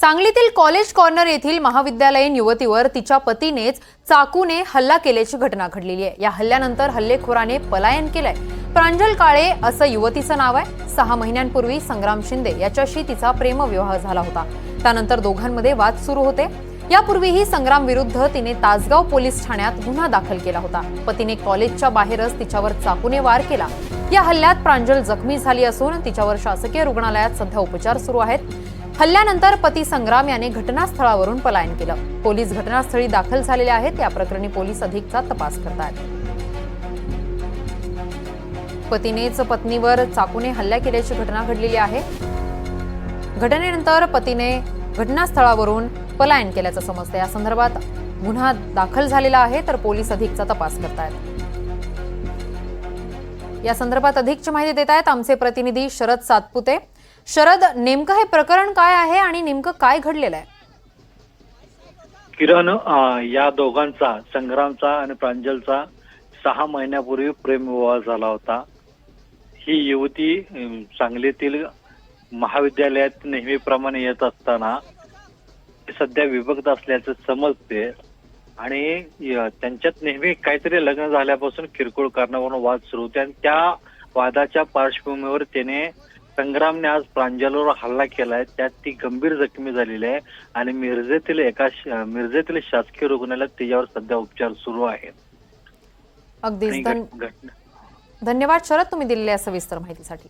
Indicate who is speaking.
Speaker 1: सांगलीतील college corner येथील महाविद्यालयीन युवतीवर तिच्या पतीनेच चाकूने हल्ला केल्याची घटना घडलेली आहे. या हल्ल्यानंतर हल्लेखोराने पलायन केलंय. प्रांजल काळे असं युवतीचं नाव आहे. सहा महिन्यांपूर्वी संग्राम शिंदे याच्याशी तिचा प्रेमविवाह झाला होता. त्यानंतर दोघांमध्ये वाद सुरू होते. यापूर्वीही संग्राम विरुद्ध तिने तासगाव पोलीस ठाण्यात गुन्हा दाखल केला होता. पतीने कॉलेजच्या बाहेरच तिच्यावर चाकूने वार केला. या हल्ल्यात प्रांजल जखमी झाली असून तिच्यावर शासकीय रुग्णालयात सध्या उपचार सुरू आहेत. हल्ल्यानंतर पती संग्राम याने घटनास्थळावरून पलायन केलं. पोलीस घटनास्थळी दाखल झालेले आहेत या प्रकरणी पोलीस अधिकचा तपास करतात पतीनेच पत्नीवर चाकूने हल्ला केल्याची घटना घडलेली आहे. घटनेनंतर पतीने घटनास्थळावरून पलायन केल्याचं समजतं या संदर्भात गुन्हा दाखल झालेला आहे तर पोलीस अधिकचा तपास करतायत. या संदर्भात अधिकची माहिती देत आहेत आमचे प्रतिनिधी शरद सातपुते. शरद नेमकं हे प्रकरण काय आहे आणि नेमकं काय घडलेलं आहे?
Speaker 2: किरण या दोघांचा संग्रामचा आणि प्रांजलचा सहा महिन्यापूर्वी प्रेमविवाह झाला होता. ही युवती सांगलीतील महाविद्यालयात नेहमीप्रमाणे येत असताना सध्या विभक्त असल्याचं समजते आणि त्यांच्यात नेहमी काहीतरी लग्न झाल्यापासून किरकोळ कारणावरून वाद सुरू होते आणि त्या वादाच्या पार्श्वभूमीवर त्याने संग्रामने आज प्रांजलवर हल्ला केलाय. त्यात ती गंभीर जखमी झालेली आहे आणि मिरजेतील एका मिरजेतील शासकीय रुग्णालयात तिच्यावर सध्या उपचार सुरू आहेत. घटना
Speaker 1: धन्यवाद शरद तुम्ही दिलेल्या सविस्तर माहितीसाठी.